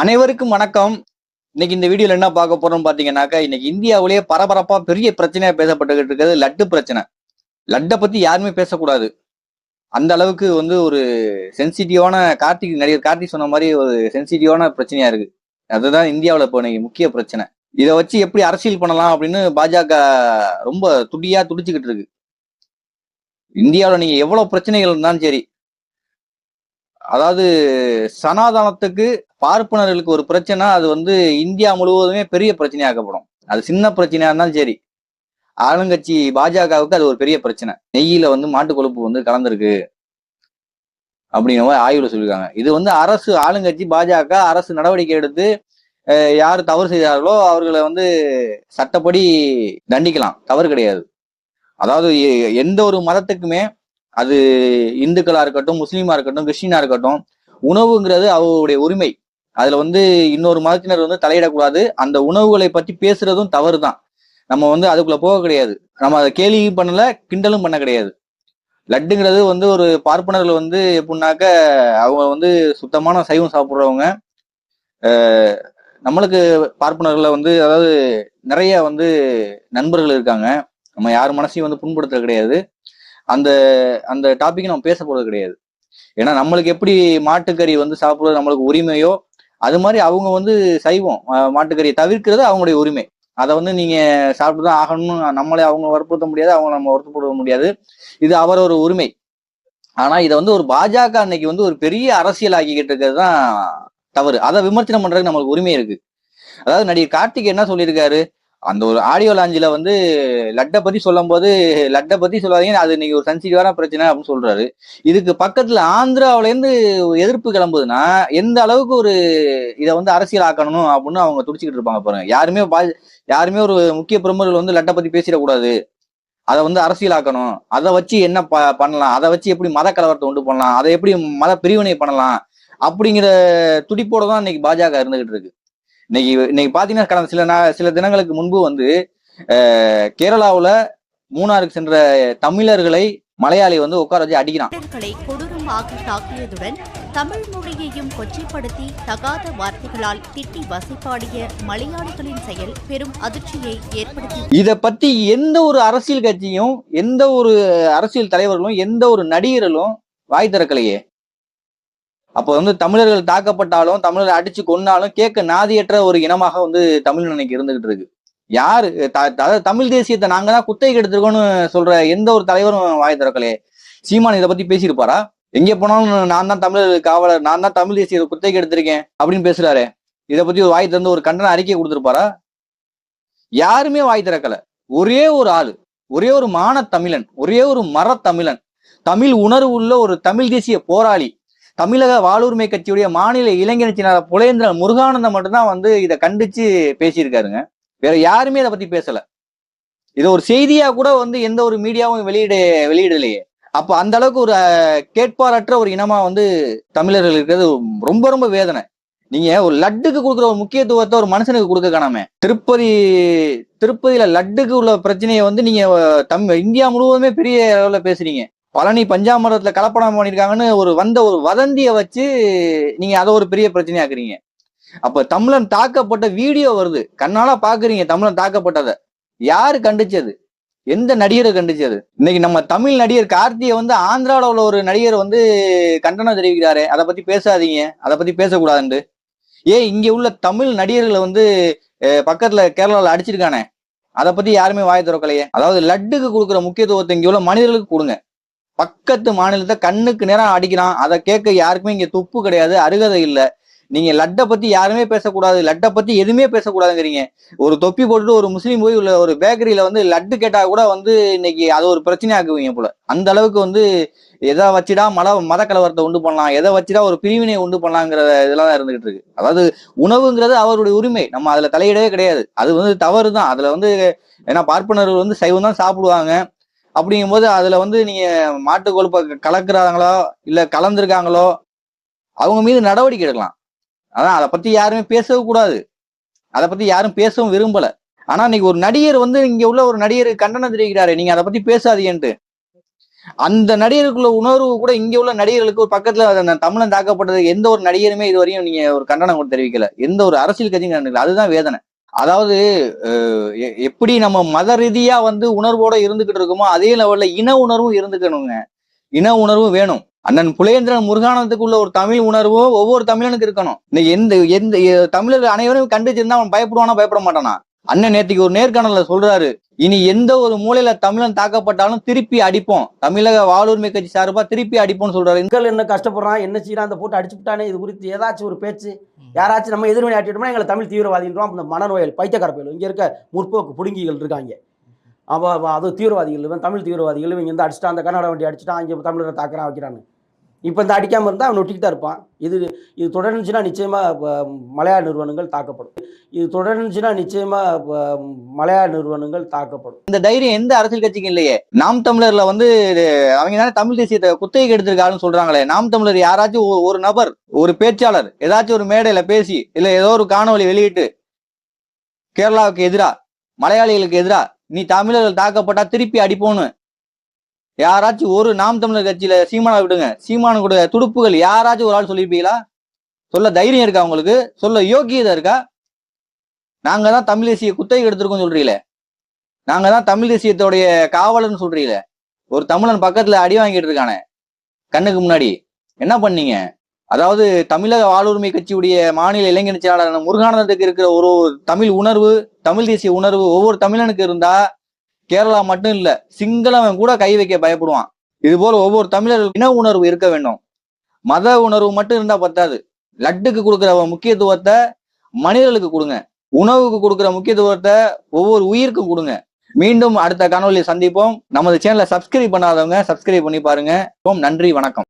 அனைவருக்கும் வணக்கம். இன்னைக்கு இந்த வீடியோல என்ன பார்க்க போறோம் பாத்தீங்கன்னாக்கா இன்னைக்கு இந்தியாவிலேயே பரபரப்பா பெரிய பிரச்சனையா பேசப்பட்டுக்கிட்டு இருக்கிறது லட்டு பிரச்சனை. லட்டை பத்தி யாருமே பேசக்கூடாது. அந்த அளவுக்கு வந்து ஒரு சென்சிட்டிவான கார்த்திக் நடிகர் கார்த்திக் சொன்ன மாதிரி ஒரு சென்சிட்டிவான பிரச்சனையா இருக்கு. அதுதான் இந்தியாவில் இப்போ இன்னைக்கு முக்கிய பிரச்சனை. இதை வச்சு எப்படி அரசியல் பண்ணலாம் அப்படின்னு பாஜக ரொம்ப துடியா துடிச்சுக்கிட்டு இருக்கு. இந்தியாவில் நீங்க எவ்வளவு பிரச்சனைகள் இருந்தாலும் சரி அதாவது சனாதனத்துக்கு பார்ப்பனர்களுக்கு ஒரு பிரச்சனை அது வந்து இந்தியா முழுவதுமே பெரிய பிரச்சனையாக்கப்படும். அது சின்ன பிரச்சனையா இருந்தாலும் சரி. ஆளுங்கட்சி பாஜகவுக்கு அது ஒரு பெரிய பிரச்சனை. நெய்யில வந்து மாட்டு கொழுப்பு வந்து கலந்துருக்கு. அப்படிங்கிற மாதிரி ஆய்வுல சொல்லியிருக்காங்க. இது வந்து அரசு ஆளுங்கட்சி பாஜக அரசு நடவடிக்கை எடுத்து யார் தவறு செய்தார்களோ அவர்களை வந்து சட்டப்படி தண்டிக்கலாம். தவறு கிடையாது. அதாவது எந்த ஒரு மதத்துக்குமே அது இந்துக்களா இருக்கட்டும் முஸ்லீமா இருக்கட்டும் கிறிஸ்டினா இருக்கட்டும் உணவுங்கிறது அவருடைய உரிமை. அதுல வந்து இன்னொரு மதத்தினர் வந்து தலையிடக்கூடாது. அந்த உணவுகளை பத்தி பேசுறதும் தவறு தான் நம்ம வந்து அதுக்குள்ள போக கிடையாது. நம்ம அதை கேலியும் பண்ணல கிண்டலும் பண்ண கிடையாது. லட்டுங்கிறது வந்து ஒரு பார்ப்பனர்கள் வந்து எப்படின்னாக்க அவங்க வந்து சுத்தமான சைவம் சாப்பிட்றவங்க. நம்மளுக்கு பார்ப்பனர்களை வந்து அதாவது நிறைய வந்து நண்பர்கள் இருக்காங்க. நம்ம யார் மனசையும் வந்து புண்படுத்துறது கிடையாது. அந்த அந்த டாபிக் நம்ம பேச போறது கிடையாது. ஏன்னா நம்மளுக்கு எப்படி மாட்டுக்கறி வந்து சாப்பிடுறது நம்மளுக்கு உரிமையோ அது மாதிரி அவங்க வந்து சைவம் மாட்டுக்கறியை தவிர்க்கிறது அவங்களுடைய உரிமை. அதை வந்து நீங்க சாப்பிட்டு தான் ஆகணும்னு நம்மளே அவங்க வற்புறுத்த முடியாது அவங்க நம்ம வற்புறுத்த முடியாது. இது அவர் ஒரு உரிமை. ஆனா இதை வந்து ஒரு பாஜக அன்னைக்கு வந்து ஒரு பெரிய அரசியல் ஆக்கிக்கிட்டு இருக்கிறது தான் தவறு. அதை விமர்சனம் பண்றதுக்கு நம்மளுக்கு உரிமை இருக்கு. அதாவது நடிகர் கார்த்திக் என்ன சொல்லியிருக்காரு? அந்த ஒரு ஆடியோ லாஞ்சில வந்து லட்டை பத்தி சொல்லும் போது லட்டை பத்தி சொல்லாதீங்க அது இன்னைக்கு ஒரு சென்சிட்டிவான பிரச்சனை அப்படின்னு சொல்றாரு. இதுக்கு பக்கத்துல ஆந்திராவிலேருந்து எதிர்ப்பு கிளம்புதுன்னா எந்த அளவுக்கு ஒரு இதை வந்து அரசியல் ஆக்கணும் அப்படின்னு அவங்க துடிச்சுக்கிட்டு இருப்பாங்க பாருங்க. யாருமே பா- யாருமே ஒரு முக்கிய பிரமுகர்கள் வந்து லட்டை பத்தி பேசிடக்கூடாது. அதை வந்து அரசியல் ஆக்கணும். அதை வச்சு என்ன ப பண்ணலாம்? அதை வச்சு எப்படி மத கலவரத்தை உண்டு பண்ணலாம்? அதை எப்படி மத பிரிவினை பண்ணலாம்? அப்படிங்கிற துடிப்போட தான் இன்னைக்கு பாஜக இருந்துகிட்டு இருக்கு. இன்னைக்கு இன்னைக்கு பாத்தீங்கன்னா கடந்த சில சில தினங்களுக்கு முன்பு வந்து கேரளாவுல மூணாருக்கு சென்ற தமிழர்களை மலையாளி வந்து உட்கார வச்சு அடிக்கிறான். கொடூரமாக தாக்கியதுடன் தமிழ் மொழியையும் கொச்சைப்படுத்தி தகாத வார்த்தைகளால் திட்டி வசைப்பாடிய மலையாளிகளின் செயல் பெரும் அதிர்ச்சியை ஏற்படுத்தி. இத பத்தி எந்த ஒரு அரசியல் கட்சியும் எந்த ஒரு அரசியல் தலைவர்களும் எந்த ஒரு நடிகர்களும் வாய் திறக்கலையே. அப்போ வந்து தமிழர்கள் தாக்கப்பட்டாலும் தமிழர் அடிச்சு கொன்னாலும் கேட்க நாதியற்ற ஒரு இனமாக வந்து தமிழ் இன்னைக்கு இருந்துகிட்டு இருக்கு. யாரு? அதாவது தமிழ் தேசியத்தை நாங்க தான் குத்தகைக்கு எடுத்திருக்கோம்னு சொல்ற எந்த ஒரு தலைவரும் வாய் திறக்கலையே. சீமான் இதை பத்தி பேசியிருப்பாரா? எங்க போனாலும் நான் தான் தமிழர் காவலர் நான் தான் தமிழ் தேசிய குத்தகைக்கு எடுத்திருக்கேன் அப்படின்னு பேசுறாரு. இதை பத்தி ஒரு வாய் திறந்து ஒரு கண்டன அறிக்கை கொடுத்திருப்பாரா? யாருமே வாய் திறக்கல. ஒரே ஒரு ஆள் ஒரே ஒரு மான தமிழன் ஒரே ஒரு மரத்தமிழன் தமிழ் உணர்வு உள்ள ஒரு தமிழ் தேசிய போராளி தமிழக வாழ்வுரிமை கட்சியுடைய மாநில இளைஞர் புலேந்திரன் முருகானந்தம் மட்டும்தான் வந்து இதை கண்டிச்சு பேசியிருக்காருங்க. வேற யாருமே இதை பத்தி பேசல. இதை ஒரு செய்தியா கூட வந்து எந்த ஒரு மீடியாவும் வெளியிட வெளியிடலையே. அப்ப அந்த அளவுக்கு ஒரு கேட்பாரற்ற ஒரு இனமா வந்து தமிழர்கள் இருக்கிறது ரொம்ப ரொம்ப வேதனை. நீங்க ஒரு லட்டுக்கு கொடுக்குற ஒரு முக்கியத்துவத்தை ஒரு மனுஷனுக்கு கொடுக்க காணாம. திருப்பதி திருப்பதியில லட்டுக்கு உள்ள பிரச்சனையை வந்து நீங்க தம் இந்தியா முழுவதுமே பெரிய அளவுல பேசுறீங்க. பழனி பஞ்சாமரத்துல கலப்படம் பண்ணிருக்காங்கன்னு ஒரு வந்த ஒரு வதந்தியை வச்சு நீங்க அதை ஒரு பெரிய பிரச்சனையாக்குறீங்க. அப்ப தமிழன் தாக்கப்பட்ட வீடியோ வருது. கண்ணால பாக்குறீங்க தமிழன் தாக்கப்பட்டதை. யாரு கண்டிச்சது? எந்த நடிகரை கண்டிச்சது? இன்னைக்கு நம்ம தமிழ் நடிகர் கார்த்தியை வந்து ஆந்திராவில் உள்ள ஒரு நடிகர் வந்து கண்டனம் தெரிவிக்கிறாரு. அதை பத்தி பேசாதீங்க. அதை பத்தி பேசக்கூடாதுண்டு. ஏன் இங்க உள்ள தமிழ் நடிகர்களை வந்து பக்கத்துல கேரளாவில் அடிச்சிருக்கானே. அதை பத்தி யாருமே வாய் திறக்கலையே. அதாவது லட்டுக்கு கொடுக்குற முக்கியத்துவத்தை இங்க உள்ள மனிதர்களுக்கு கொடுங்க. பக்கத்து மாநிலத்தை கண்ணுக்கு நேரம் அடிக்கிறான். அதை கேட்க யாருக்குமே இங்க துப்பு கிடையாது அருகதை இல்லை. நீங்க லட்டை பத்தி யாருமே பேசக்கூடாது லட்டை பத்தி எதுவுமே பேசக்கூடாதுங்கிறீங்க. ஒரு தொப்பி போட்டுட்டு ஒரு முஸ்லீம் போய் உள்ள ஒரு பேக்கரியில வந்து லட்டு கேட்டா கூட வந்து இன்னைக்கு அது ஒரு பிரச்சனையாக்குவீங்க போல. அந்த அளவுக்கு வந்து எதை வச்சுடா மத மத கலவரத்தை உண்டு பண்ணலாம் எதை வச்சுடா ஒரு பிரிவினையை உண்டு பண்ணலாங்கிற இதெல்லாம் தான் இருந்துகிட்டு இருக்கு. அதாவது உணவுங்கிறது அவருடைய உரிமை. நம்ம அதுல தலையிடவே கிடையாது. அது வந்து தவறு தான் அதுல வந்து ஏன்னா பார்ப்பனர்கள் வந்து சைவம் தான் சாப்பிடுவாங்க. அப்படிங்கும்போது அதுல வந்து நீங்க மாட்டு கொழுப்பை கலக்குறாங்களோ இல்ல கலந்துருக்காங்களோ அவங்க மீது நடவடிக்கை எடுக்கலாம். அதான் அதை பத்தி யாருமே பேசவும் கூடாது. அதை பத்தி யாரும் பேசவும் விரும்பல. ஆனா இன்னைக்கு ஒரு நடிகர் வந்து இங்க உள்ள ஒரு நடிகர் கண்டனம் தெரிவிக்கிறாரு நீங்க அதை பத்தி பேசாதீங்கன்ட்டு. அந்த நடிகருக்குள்ள உணர்வு கூட இங்க உள்ள நடிகர்களுக்கு ஒரு பக்கத்துல அந்த தமிழன் தாக்கப்பட்டது எந்த ஒரு நடிகருமே இது வரையும் நீங்க ஒரு கண்டனம் கூட தெரிவிக்கல. எந்த ஒரு அரசியல் கட்சியும் கண்டனம் அதுதான் வேதனை. அதாவது எப்படி நம்ம மத ரீதியா வந்து உணர்வோட இருந்துகிட்டு இருக்கோமோ அதே லெவல்ல இன உணர்வும் இருந்துக்கணுங்க. இன உணர்வும் வேணும். அண்ணன் புலேந்திரன் முருகானந்தத்துக்குள்ள ஒரு தமிழ் உணர்வும் ஒவ்வொரு தமிழனுக்கு இருக்கணும். இன்னைக்கு எந்த எந்த தமிழர் அனைவரும் கண்டிச்சிருந்தா அவன் பயப்படுவானா பயப்பட மாட்டானா? அண்ணன் நேத்திக்கு ஒரு நேர்காணல்ல சொல்றாரு இனி எந்த ஒரு மூலையில தமிழன் தாக்கப்பட்டாலும் திருப்பி அடிப்போம். தமிழக வாழ்வுரிமை கட்சி சார்பா திருப்பி அடிப்போம்னு சொல்றாரு. மக்கள் என்ன கஷ்டப்படுறான் என்ன செய்யறான் அந்த போட்டு அடிச்சு விட்டானே இது குறித்து ஏதாச்சும் ஒரு பேச்சு யாராச்சும் நம்ம எதிர்வினை ஆட்டிட்டோம்னா எங்களை தமிழ் தீவிரவாதின்றோம் அந்த மனநோயல் பைத்தியக்கார பயலும் இங்கே இருக்க முற்போக்கு புடுங்கிகள் இருக்காங்க. அப்போ அது தீவிரவாதிகள் இவன் தமிழ் தீவிரவாதிகள் இவங்க இந்த அடிச்சுட்டான் அந்த கன்னட வண்டி அடிச்சுட்டான் இங்கே தமிழரை தாக்குறான் வைக்கிறான்னு. இப்போ இந்த அடிக்காமல் இருந்தால் அவன் ஒட்டிக்கிட்டு தான் இருப்பான். இது இது தொடர்ந்துச்சுன்னா நிச்சயமாக மலையாள நிறுவனங்கள் தாக்கப்படும். இது தொடர்ந்துச்சுன்னா நிச்சயமாக மலையாள நிறுவனங்கள் தாக்கப்படும். இந்த தைரியம் எந்த அரசியல் கட்சிக்கும் இல்லையே. நாம் தமிழர்ல வந்து அவங்க தானே தமிழ் தேசியத்தை குத்தகைக்கு எடுத்திருக்காருன்னு சொல்றாங்களே. நாம் தமிழர் யாராச்சும் ஒரு- நபர் ஒரு பேச்சாளர் ஏதாச்சும் ஒரு மேடையில பேசி இல்லை ஏதோ ஒரு காணொலி வெளியிட்டு கேரளாவுக்கு எதிராக மலையாளிகளுக்கு எதிராக நீ தமிழர்கள் தாக்கப்பட்டா திருப்பி அடிப்போன்னு யாராச்சும் ஒரு நாம் தமிழர் கட்சியில சீமானை விடுங்க. சீமானு கூட துடுப்புகள் யாராச்சும் ஒரு ஆள் சொல்லியிருப்பீங்களா? சொல்ல தைரியம் இருக்கா உங்களுக்கு? சொல்ல யோக்கியதை இருக்கா? நாங்க தான் தமிழ் தேசிய குத்தகை எடுத்திருக்கோம் சொல்றீங்களே. நாங்க தான் தமிழ் தேசியத்தோடைய காவலர்னு சொல்றீங்களே. ஒரு தமிழன் பக்கத்துல அடி வாங்கிட்டு இருக்கானே. கண்ணுக்கு முன்னாடி. என்ன பண்ணீங்க? அதாவது தமிழக வாழ்வுரிமை கட்சியுடைய மாநில இளைஞர் செயலாளர் முருகானந்தத்துக்கு இருக்கிற ஒரு தமிழ் உணர்வு தமிழ் தேசிய உணர்வு ஒவ்வொரு தமிழனுக்கு இருந்தா கேரளா மட்டும் இல்ல சிங்களவன் கூட கை வைக்க பயப்படுவான். இது போல ஒவ்வொரு தமிழர் இன உணர்வு இருக்க வேண்டும். மத உணர்வு மட்டும் இருந்தா பத்தாது. லட்டுக்கு கொடுக்குற முக்கியத்துவத்தை மனிதர்களுக்கு கொடுங்க. உணவுக்கு கொடுக்குற முக்கியத்துவத்தை ஒவ்வொரு உயிருக்கும் கொடுங்க. மீண்டும் அடுத்த காணொலியை சந்திப்போம். நமது சேனலை சப்ஸ்கிரைப் பண்ணாதவங்க சப்ஸ்கிரைப் பண்ணி பாருங்க. நன்றி வணக்கம்.